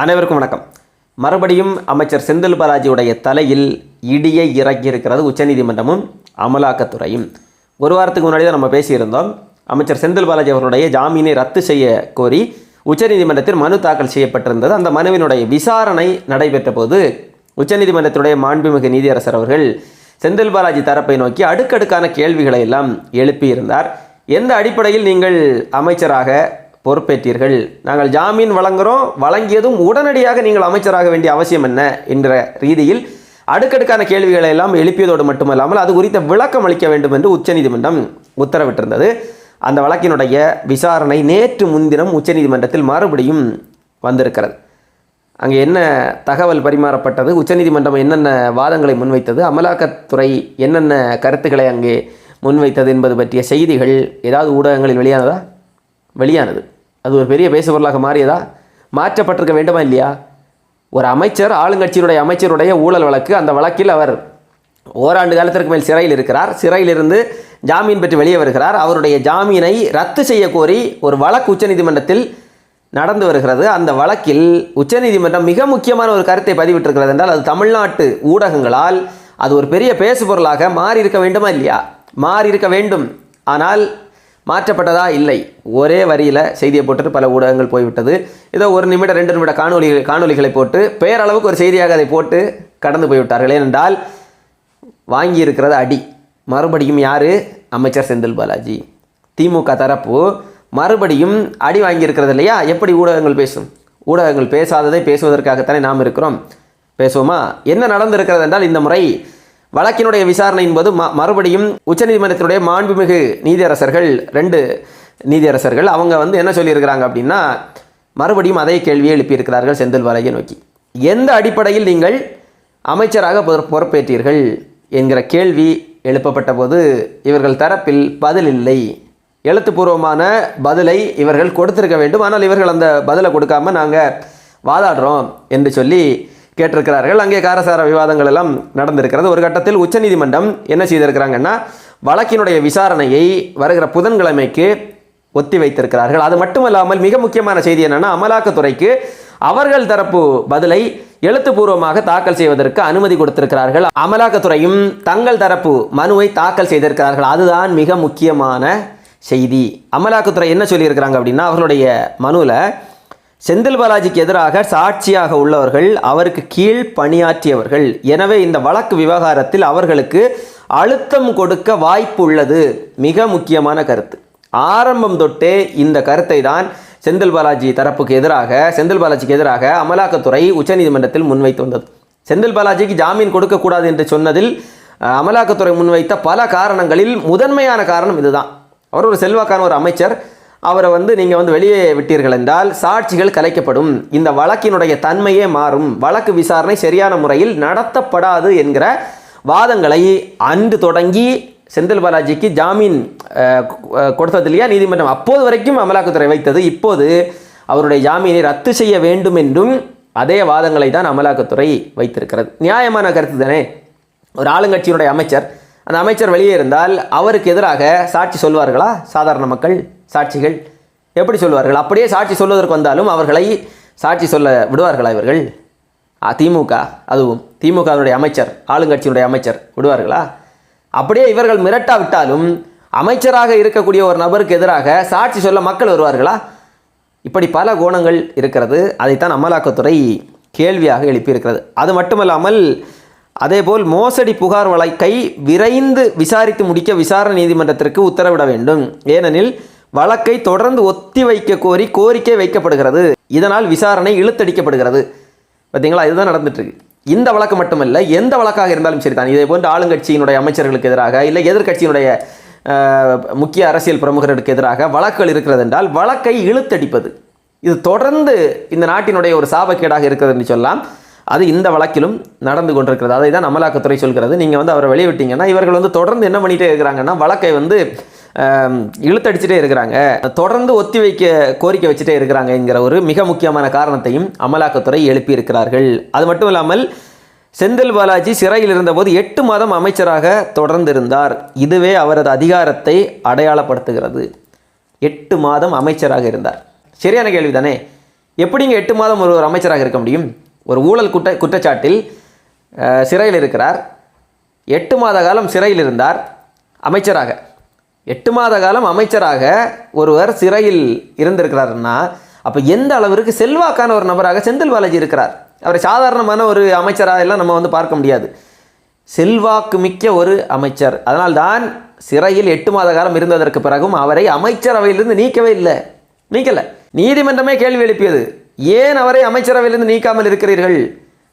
அனைவருக்கும் வணக்கம். மறுபடியும் அமைச்சர் செந்தில் பாலாஜியுடைய தலையில் இடியை இறக்கியிருக்கிறது உச்சநீதிமன்றமும் அமலாக்கத்துறையும். ஒரு வாரத்துக்கு முன்னாடி தான் நம்ம பேசியிருந்தோம். அமைச்சர் செந்தில் பாலாஜி அவர்களுடைய ஜாமீனை ரத்து செய்ய கோரி உச்சநீதிமன்றத்தில் மனு தாக்கல் செய்யப்பட்டிருந்தது. அந்த மனுவினுடைய விசாரணை நடைபெற்ற போது உச்சநீதிமன்றத்துடைய மாண்புமிகு நீதியரசர் அவர்கள் செந்தில் பாலாஜி தரப்பை நோக்கி அடுக்கடுக்கான கேள்விகளை எல்லாம் எழுப்பியிருந்தார். எந்த அடிப்படையில் நீங்கள் அமைச்சராக பொறுப்பேற்றீர்கள். நாங்கள் ஜாமீன் வழங்குகிறோம் வழங்கியதும் உடனடியாக நீங்கள் அமைச்சராக வேண்டிய அவசியம் என்ன என்ற ரீதியில் அடுக்கடுக்கான கேள்விகளை எல்லாம் எழுப்பியதோடு மட்டுமல்லாமல் அது குறித்த விளக்கம் அளிக்க வேண்டும் என்று உச்சநீதிமன்றம் உத்தரவிட்டிருந்தது. அந்த வழக்கினுடைய விசாரணை நேற்று முன்தினம் உச்சநீதிமன்றத்தில் மறுபடியும் வந்திருக்கிறது. அங்கே என்ன தகவல் பரிமாறப்பட்டது? உச்சநீதிமன்றம் என்னென்ன வாதங்களை முன்வைத்தது? அமலாக்கத்துறை என்னென்ன கருத்துக்களை அங்கே முன்வைத்தது என்பது பற்றிய செய்திகள் ஏதாவது ஊடகங்களில் வெளியானதா? வெளியானது. அது ஒரு பெரிய பேசுபொருளாக மாறியதா? மாற்றப்பட்டிருக்க வேண்டுமா இல்லையா? ஒரு அமைச்சர் ஆளுங்கட்சியினுடைய அமைச்சருடைய ஊழல் வழக்கு அந்த வழக்கில் அவர் ஓராண்டு காலத்திற்கு மேல் சிறையில் இருக்கிறார். சிறையிலிருந்து ஜாமீன் பெற்று வெளியே வருகிறார். அவருடைய ஜாமீனை ரத்து செய்ய கோரி ஒரு வழக்கு உச்சநீதிமன்றத்தில் நடந்து வருகிறது. அந்த வழக்கில் உச்சநீதிமன்றம் மிக முக்கியமான ஒரு கருத்தை பதிவிட்டிருக்கிறது என்றால் அது தமிழ்நாட்டு ஊடகங்களால் அது ஒரு பெரிய பேசுபொருளாக மாறி இருக்க வேண்டுமா இல்லையா? மாறி இருக்க வேண்டும். ஆனால் மாற்றப்பட்டதா? இல்லை. ஒரே வரியில் செய்தியை போட்டுட்டு பல ஊடகங்கள் போய்விட்டது. ஏதோ ஒரு நிமிடம் ரெண்டு நிமிட காணொலிகள் காணொலிகளை போட்டு பேரளவுக்கு ஒரு செய்தியாக அதை போட்டு கடந்து போய்விட்டார்கள். ஏனென்றால் வாங்கியிருக்கிறது அடி. மறுபடியும் யார்? அமைச்சர் செந்தில் பாலாஜி. திமுக தரப்பு மறுபடியும் அடி வாங்கியிருக்கிறது இல்லையா? எப்படி ஊடகங்கள் பேசும்? ஊடகங்கள் பேசாததை பேசுவதற்காகத்தானே நாம் இருக்கிறோம். பேசுவோமா? என்ன நடந்திருக்கிறது என்றால் இந்த முறை வழக்கினுடைய விசாரணையின் போது ம மறுபடியும் உச்சநீதிமன்றத்தினுடைய மாண்புமிகு நீதியரசர்கள் ரெண்டு நீதியரசர்கள் அவங்க வந்து என்ன சொல்லியிருக்கிறாங்க அப்படின்னா மறுபடியும் அதே கேள்வியை எழுப்பியிருக்கிறார்கள் செந்தில் பாலாஜியை நோக்கி. எந்த அடிப்படையில் நீங்கள் அமைச்சராக பொறு- பொறுப்பேற்றீர்கள் என்கிற கேள்வி எழுப்பப்பட்ட போது இவர்கள் தரப்பில் பதில் இல்லை. எழுத்துப்பூர்வமான பதிலை இவர்கள் கொடுத்திருக்க வேண்டும். ஆனால் இவர்கள் அந்த பதிலை கொடுக்காம நாங்கள் வாதாடுறோம் என்று சொல்லி கேட்டிருக்கிறார்கள். அங்கே காரசார விவாதங்கள் எல்லாம் நடந்திருக்கிறது. ஒரு கட்டத்தில் உச்சநீதிமன்றம் என்ன செய்திருக்கிறாங்கன்னா வழக்கினுடைய விசாரணையை வருகிற புதன்கிழமைக்கு ஒத்தி வைத்திருக்கிறார்கள் அது மட்டுமல்லாமல் மிக முக்கியமான செய்தி என்னன்னா அமலாக்கத்துறைக்கு அவர்கள் தரப்பு பதிலை எழுத்துப்பூர்வமாக தாக்கல் செய்வதற்கு அனுமதி கொடுத்திருக்கிறார்கள். அமலாக்கத்துறையும் தங்கள் தரப்பு மனுவை தாக்கல் செய்திருக்கிறார்கள். அதுதான் மிக முக்கியமான செய்தி. அமலாக்கத்துறை என்ன சொல்லியிருக்கிறாங்க அப்படின்னா அவர்களுடைய மனுவில் செந்தில் பாலாஜிக்கு எதிராக சாட்சியாக உள்ளவர்கள் அவருக்கு கீழ் பணியாற்றியவர்கள். எனவே இந்த வழக்கு விவகாரத்தில் அவர்களுக்கு அழுத்தம் கொடுக்க வாய்ப்பு உள்ளது. மிக முக்கியமான கருத்து. ஆரம்பம் தொட்டே இந்த கருத்தை தான் செந்தில் பாலாஜி தரப்புக்கு எதிராக செந்தில் பாலாஜிக்கு எதிராக அமலாக்கத்துறை உச்சநீதிமன்றத்தில் முன்வைத்து வந்தது. செந்தில் பாலாஜிக்கு ஜாமீன் கொடுக்கக்கூடாது என்று சொன்னதில் அமலாக்கத்துறை முன்வைத்த பல காரணங்களில் முதன்மையான காரணம் இதுதான். அவர் ஒரு செல்வாக்கான ஒரு அமைச்சர். அவரை வந்து நீங்கள் வந்து வெளியே விட்டீர்கள் என்றால் சாட்சிகள் கலைக்கப்படும். இந்த வழக்கினுடைய தன்மையே மாறும். வழக்கு விசாரணை சரியான முறையில் நடத்தப்படாது என்கிற வாதங்களை அன்று தொடங்கி செந்தில் பாலாஜிக்கு ஜாமீன் கொடுத்தது இல்லையா நீதிமன்றம். அப்போது வரைக்கும் அமலாக்கத்துறை வைத்தது. இப்போது அவருடைய ஜாமீனை ரத்து செய்ய வேண்டும் என்றும் அதே வாதங்களை தான் அமலாக்கத்துறை வைத்திருக்கிறது. நியாயமான கருத்து தானே? ஒரு ஆளுங்கட்சியினுடைய அமைச்சர் அந்த அமைச்சர் வெளியே இருந்தால் அவருக்கு எதிராக சாட்சி சொல்வார்களா? சாதாரண மக்கள் சாட்சிகள் எப்படி சொல்வார்கள்? அப்படியே சாட்சி சொல்வதற்கு வந்தாலும் அவர்களை சாட்சி சொல்ல விடுவார்களா இவர்கள்? ஆ, திமுக அதுவும் திமுகவினுடைய அமைச்சர் ஆளுங்கட்சியினுடைய அமைச்சர் விடுவார்களா? அப்படியே இவர்கள் மிரட்டாவிட்டாலும் அமைச்சராக இருக்கக்கூடிய ஒரு நபருக்கு எதிராக சாட்சி சொல்ல மக்கள் வருவார்களா? இப்படி பல கோணங்கள் இருக்கிறது. அதைத்தான் அமலாக்கத்துறை கேள்வியாக எழுப்பியிருக்கிறது. அது மட்டுமல்லாமல் அதேபோல் மோசடி புகார் வழக்கை விரைந்து விசாரித்து முடிக்க விசாரணை நீதிமன்றத்திற்கு உத்தரவிட வேண்டும். ஏனெனில் வழக்கை தொடர்ந்து ஒத்தி வைக்க கோரி கோரிக்கை வைக்கப்படுகிறது. இதனால் விசாரணை இழுத்தடிக்கப்படுகிறது. பார்த்தீங்களா இதுதான் நடந்துட்டுருக்கு. இந்த வழக்கு மட்டுமல்ல எந்த வழக்காக இருந்தாலும் சரிதான். இதே போன்று ஆளுங்கட்சியினுடைய அமைச்சர்களுக்கு எதிராக இல்லை எதிர்கட்சியினுடைய முக்கிய அரசியல் பிரமுகர்களுக்கு எதிராக வழக்குகள் இருக்கிறது என்றால் வழக்கை இழுத்தடிப்பது. இது தொடர்ந்து இந்த நாட்டினுடைய ஒரு சாபக்கேடாக இருக்கிறது என்று சொல்லலாம். அது இந்த வழக்கிலும் நடந்து கொண்டிருக்கிறது. அதை தான் அமலாக்கத்துறை சொல்கிறது. நீங்கள் வந்து அவரை வெளியிட்டீங்கன்னா இவர்கள் வந்து தொடர்ந்து என்ன பண்ணிகிட்டே இருக்கிறாங்கன்னா வழக்கை வந்து இழுத்தடிச்சிட்டே இருக்கிறாங்க. தொடர்ந்து ஒத்தி வைக்க கோரிக்கை வச்சுட்டே இருக்கிறாங்கங்கிற ஒரு மிக முக்கியமான காரணத்தையும் அமலாக்கத்துறை எழுப்பியிருக்கிறார்கள். அது மட்டும் இல்லாமல் செந்தில் பாலாஜி சிறையில் இருந்தபோது எட்டு மாதம் அமைச்சராக தொடர்ந்து இருந்தார் இதுவே அவரது அதிகாரத்தை அடையாளப்படுத்துகிறது. எட்டு மாதம் அமைச்சராக இருந்தார். சரியான கேள்வி தானே எப்படிங்க எட்டு மாதம் ஒருவர் ஒரு அமைச்சராக இருக்க முடியும்? ஒரு ஊழல் குற்ற குற்றச்சாட்டில் சிறையில் இருக்கிறார். எட்டு மாத காலம் சிறையில் இருந்தார். அமைச்சராக. எட்டு மாத காலம் அமைச்சராக ஒருவர் சிறையில் இருந்திருக்கிறாருன்னா அப்போ எந்த அளவிற்கு செல்வாக்கான ஒரு நபராக செந்தில் பாலாஜி இருக்கிறார்? அவரை சாதாரணமான ஒரு அமைச்சராக எல்லாம் நம்ம வந்து பார்க்க முடியாது. செல்வாக்கு மிக்க ஒரு அமைச்சர். அதனால்தான் சிறையில் எட்டு மாத காலம் இருந்ததற்கு பிறகும் அவரை அமைச்சரவையிலிருந்து நீக்கவே இல்லை. நீக்கலை. நீதிமன்றமே கேள்வி எழுப்பியது. ஏன் அவரை அமைச்சரவையிலிருந்து நீக்காமல் இருக்கிறீர்கள்?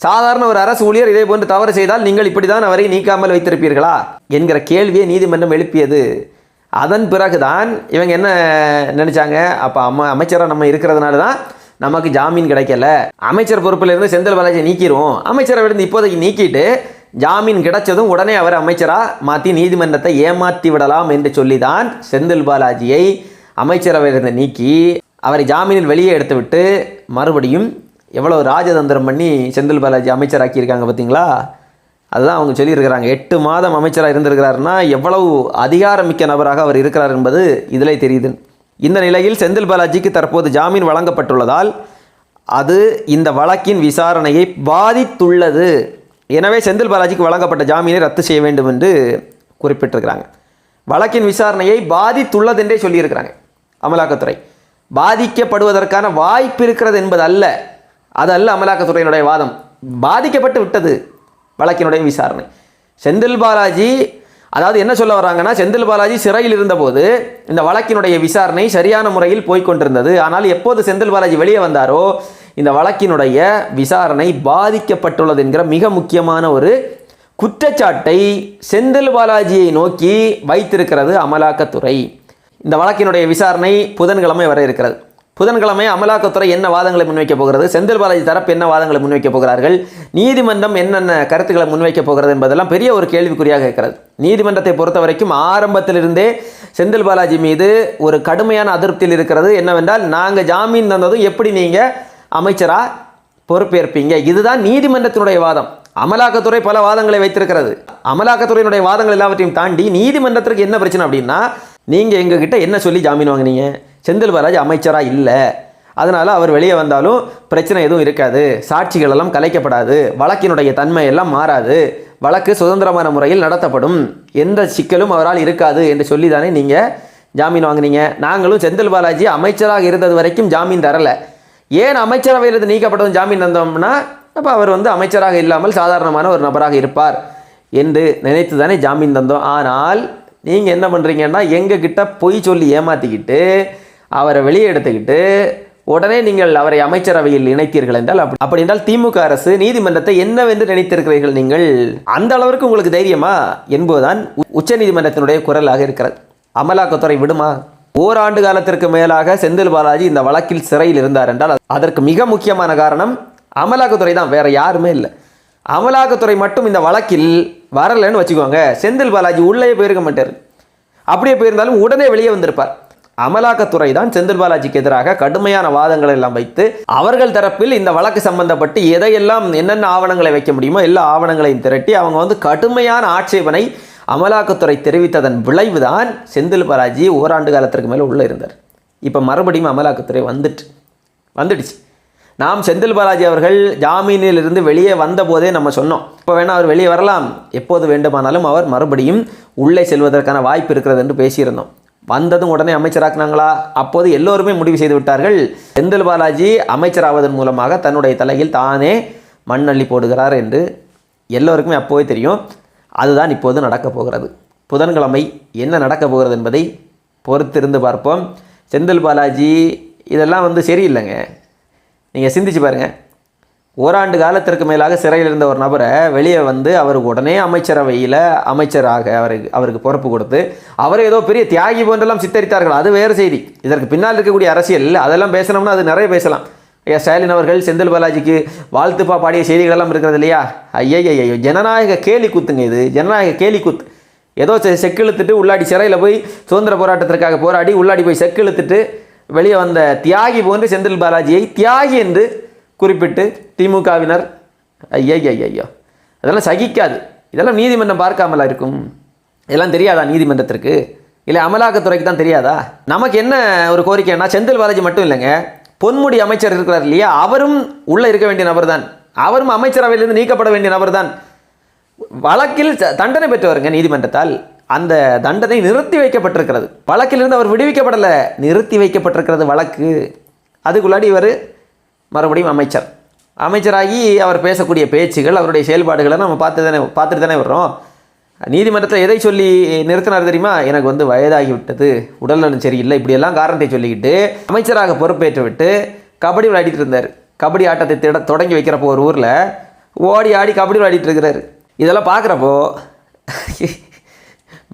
சாதாரண ஒரு அரசு ஊழியர் இதே போன்று தவறு செய்தால் நீங்கள் இப்படிதான் அவரை நீக்காமல் வைத்திருப்பீர்களா? என்கிற கேள்வியை நீதிமன்றம் எழுப்பியது. அதன் பிறகுதான் இவங்க என்ன நினைச்சாங்க? அப்போ அம்மா அமைச்சராக நம்ம இருக்கிறதுனால தான் நமக்கு ஜாமீன் கிடைக்கல. அமைச்சர் பொறுப்பில் இருந்து செந்தில் பாலாஜியை நீக்கிடுவோம் அமைச்சரவையிலிருந்து இப்போதைக்கு நீக்கிட்டு ஜாமீன் கிடைச்சதும் உடனே அவர் அமைச்சராக மாற்றி நீதிமன்றத்தை ஏமாற்றி விடலாம் என்று சொல்லி தான் செந்தில் பாலாஜியை அமைச்சரவையிலிருந்து நீக்கி அவரை ஜாமீனில் வெளியே எடுத்துவிட்டு மறுபடியும் எவ்வளோ ராஜதந்திரம் பண்ணி செந்தில் பாலாஜி அமைச்சராக்கியிருக்காங்க பார்த்தீங்களா? அதுதான் அவங்க சொல்லியிருக்கிறாங்க. எட்டு மாதம் அமைச்சராக இருந்திருக்கிறாருன்னா எவ்வளவு அதிகாரமிக்க நபராக அவர் இருக்கிறார் என்பது இதிலே தெரியுது. இந்த நிலையில் செந்தில் பாலாஜிக்கு தற்போது ஜாமீன் வழங்கப்பட்டுள்ளதால் அது இந்த வழக்கின் விசாரணையை பாதித்துள்ளது. எனவே செந்தில் பாலாஜிக்கு வழங்கப்பட்ட ஜாமீனை ரத்து செய்ய வேண்டும் என்று குறிப்பிட்டிருக்கிறாங்க. வழக்கின் விசாரணையை பாதித்துள்ளது என்றே சொல்லியிருக்கிறாங்க. அமலாக்கத்துறை. பாதிக்கப்படுவதற்கான வாய்ப்பு இருக்கிறது என்பது அல்ல அது அல்ல அமலாக்கத்துறையினுடைய வாதம். பாதிக்கப்பட்டு விட்டது வழக்கினுடைய விசாரணை. செந்தில் பாலாஜி அதாவது என்ன சொல்ல வராங்கன்னா செந்தில் பாலாஜி சிறையில் இருந்தபோது இந்த வழக்கினுடைய விசாரணை சரியான முறையில் போய்கொண்டிருந்தது ஆனால் எப்போது செந்தில் பாலாஜி வெளியே வந்தாரோ இந்த வழக்கினுடைய விசாரணை பாதிக்கப்பட்டுள்ளது என்கிற மிக முக்கியமான ஒரு குற்றச்சாட்டை செந்தில் பாலாஜியை நோக்கி வைத்திருக்கிறது அமலாக்கத்துறை. இந்த வழக்கினுடைய விசாரணை புதன்கிழமை வர இருக்கிறது. புதன்கிழமை அமலாக்கத்துறை என்ன வாதங்களை முன்வைக்கப் போகிறது? செந்தில் பாலாஜி தரப்பு என்ன வாதங்களை முன்வைக்கப் போகிறார்கள்? நீதிமன்றம் என்னென்ன கருத்துக்களை முன்வைக்கப் போகிறது என்பதெல்லாம் பெரிய ஒரு கேள்விக்குறியாக இருக்கிறது. நீதிமன்றத்தை பொறுத்த வரைக்கும் ஆரம்பத்திலிருந்தே செந்தில் பாலாஜி மீது ஒரு கடுமையான அதிருப்தியில் இருக்கிறது. என்னவென்றால் நாங்கள் ஜாமீன் தந்ததும் எப்படி நீங்கள் அமைச்சராக பொறுப்பேற்பீங்க? இதுதான் நீதிமன்றத்தினுடைய வாதம். அமலாக்கத்துறை பல வாதங்களை வைத்திருக்கிறது. அமலாக்கத்துறையினுடைய வாதங்கள் எல்லாவற்றையும் தாண்டி நீதிமன்றத்திற்கு என்ன பிரச்சனை அப்படின்னா நீங்கள் எங்ககிட்ட என்ன சொல்லி ஜாமீன் வாங்குனீங்க? செந்தில் பாலாஜி அமைச்சராக இல்லை. அதனால் அவர் வெளியே வந்தாலும் பிரச்சனை எதுவும் இருக்காது. சாட்சிகள் எல்லாம் கலைக்கப்படாது. வழக்கினுடைய தன்மை எல்லாம் மாறாது. வழக்கு சுதந்திரமான முறையில் நடத்தப்படும். எந்த சிக்கலும் அவரால் இருக்காது என்று சொல்லி தானே நீங்கள் ஜாமீன் வாங்குனீங்க? நாங்களும் செந்தில் பாலாஜி அமைச்சராக இருந்தது வரைக்கும் ஜாமீன் தரலை. ஏன் அமைச்சரவையிலிருந்து நீக்கப்பட்டதும் ஜாமீன் தந்தோம்னா அப்போ அவர் வந்து அமைச்சராக இல்லாமல் சாதாரணமான ஒரு நபராக இருப்பார் என்று நினைத்து தானே ஜாமீன் தந்தோம். ஆனால் நீங்கள் என்ன பண்ணுறீங்கன்னா எங்ககிட்ட பொய் சொல்லி ஏமாற்றிக்கிட்டு அவரை வெளியே எடுத்துக்கிட்டு உடனே நீங்கள் அவரை அமைச்சரவையில் இணைத்தீர்கள் என்றால் அப்படி. அப்படி என்றால் திமுக அரசு நீதிமன்றத்தை என்னவென்று நினைத்திருக்கிறீர்கள் நீங்கள்? அந்த அளவிற்கு உங்களுக்கு தைரியமா? என்பதுதான் உச்ச நீதிமன்றத்தினுடைய குரலாக இருக்கிறது. அமலாக்கத்துறை விடுமா? ஓராண்டு காலத்திற்கு மேலாக செந்தில் பாலாஜி இந்த வழக்கில் சிறையில் இருந்தார் என்றால் அதற்கு மிக முக்கியமான காரணம் அமலாக்கத்துறை தான். வேற யாருமே இல்லை. அமலாக்கத்துறை மட்டும் இந்த வழக்கில் வரலைன்னு வச்சுக்கோங்க. செந்தில் பாலாஜி உள்ளே போயிருக்க மாட்டார். அப்படியே போயிருந்தாலும் உடனே வெளியே வந்திருப்பார். அமலாக்கத்துறை தான் செந்தில் பாலாஜிக்கு எதிராக கடுமையான வாதங்களை எல்லாம் வைத்து அவர்கள் தரப்பில் இந்த வழக்கு சம்பந்தப்பட்டு எதையெல்லாம் என்னென்ன ஆவணங்களை வைக்க முடியுமோ எல்லா ஆவணங்களையும் திரட்டி அவங்க வந்து கடுமையான ஆட்சேபனை அமலாக்கத்துறை தெரிவித்ததன் விளைவுதான் செந்தில் பாலாஜி ஓராண்டு காலத்திற்கு மேலே உள்ளே இருந்தார். இப்போ மறுபடியும் அமலாக்கத்துறை வந்துட்டு வந்துடுச்சு. நாம் செந்தில் பாலாஜி அவர்கள் ஜாமீனில் இருந்து வெளியே வந்தபோதே நம்ம சொன்னோம். இப்போ வேணால் அவர் வெளியே வரலாம். எப்போது வேண்டுமானாலும் அவர் மறுபடியும் உள்ளே செல்வதற்கான வாய்ப்பு இருக்கிறது என்று பேசியிருந்தோம். வந்ததும் உடனே அமைச்சராக்குனாங்களா? அப்போது எல்லோருமே முடிவு செய்து விட்டார்கள். செந்தில் பாலாஜி அமைச்சராவதன் மூலமாக தன்னுடைய தலையில் தானே மண்ணள்ளி போடுகிறார் என்று எல்லோருக்குமே அப்போவே தெரியும். அதுதான் இப்போது நடக்கப் போகிறது. புதன்கிழமை என்ன நடக்கப் போகிறது என்பதை பொறுத்திருந்து பார்ப்போம். செந்தில் பாலாஜி இதெல்லாம் வந்து சரியில்லைங்க. நீங்கள் சிந்திச்சு பாருங்கள் ஓராண்டு காலத்திற்கு மேலாக சிறையில் இருந்த ஒரு நபரை வெளியே வந்து அவருக்கு உடனே அமைச்சரவையில் அமைச்சராக அவருக்கு அவருக்கு பொறுப்பு கொடுத்து அவரை ஏதோ பெரிய தியாகி போன்றெல்லாம் சித்தரித்தார்கள். அது வேறு செய்தி. இதற்கு பின்னால் இருக்கக்கூடிய அரசியல் அதெல்லாம் பேசணும்னா அது நிறைய பேசலாம். ஐயா ஸ்டாலின் அவர்கள் செந்தில் பாலாஜிக்கு வாழ்த்துப்பா பாடிய செய்திகளெல்லாம் இருக்கிறது இல்லையா? ஐயையோ ஜனநாயக கேலி குத்துங்க இது. ஜனநாயக கேலி குத்து. ஏதோ செ- செக்கிழுத்துட்டு உள்ளாடி சிறையில் போய் சுதந்திர போராட்டத்திற்காக போராடி உள்ளாடி போய் செக்கிழுத்துட்டு வெளியே வந்த தியாகி போன்று செந்தில் பாலாஜியை தியாகி என்று குறிப்பிட்டு திமுகவினர் ஐயையோ அதெல்லாம் சகிக்காது. இதெல்லாம் நீதிமன்றம் பார்க்காமலா இருக்கும்? இதெல்லாம் தெரியாதா நீதிமன்றத்திற்கு? இல்லை அமலாக்கத்துறைக்கு தான் தெரியாதா? நமக்கு என்ன ஒரு கோரிக்கைன்னா செந்தில் பாலாஜி மட்டும் இல்லைங்க. பொன்முடி அமைச்சர் இருக்கிறார் இல்லையா? அவரும் உள்ளே இருக்க வேண்டிய நபர் தான் அவரும் அமைச்சரவையிலிருந்து நீக்கப்பட வேண்டிய நபர் தான் வழக்கில் தண்டனை பெற்றவருங்க நீதிமன்றத்தால். அந்த தண்டனை நிறுத்தி வைக்கப்பட்டிருக்கிறது. வழக்கிலிருந்து அவர் விடுவிக்கப்படலை. நிறுத்தி வைக்கப்பட்டிருக்கிறது வழக்கு. அதுக்குள்ளாடி இவர் மறுபடியும் அமைச்சர். அமைச்சராகி அவர் பேசக்கூடிய பேச்சுகள் அவருடைய செயல்பாடுகளை நம்ம பார்த்து தானே பார்த்துட்டு தானே வர்றோம். நீதிமன்றத்தில் எதை சொல்லி நிறுத்தினார் தெரியுமா? எனக்கு வந்து வயதாகிவிட்டது. உடல்நலம் சரியில்லை. இப்படியெல்லாம் காரணத்தை சொல்லிக்கிட்டு அமைச்சராக பொறுப்பேற்று விட்டு கபடி விளையாடிட்டு இருந்தார். கபடி ஆட்டத்தை திட தொடங்கி வைக்கிறப்போ ஒரு ஊரில் ஓடி ஆடி கபடி விளையாடிட்டு இருக்கிறாரு. இதெல்லாம் பார்க்குறப்போ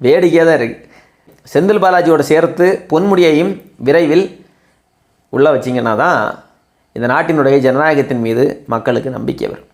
வேடிக்கையாக தான் இருக்குது செந்தில் பாலாஜியோட சேர்த்து பொன்முடியையும் விரைவில் உள்ளே வச்சிங்கன்னா தான் இந்த நாட்டினுடைய ஜனநாயகத்தின் மீது மக்களுக்கு நம்பிக்கை வரும்.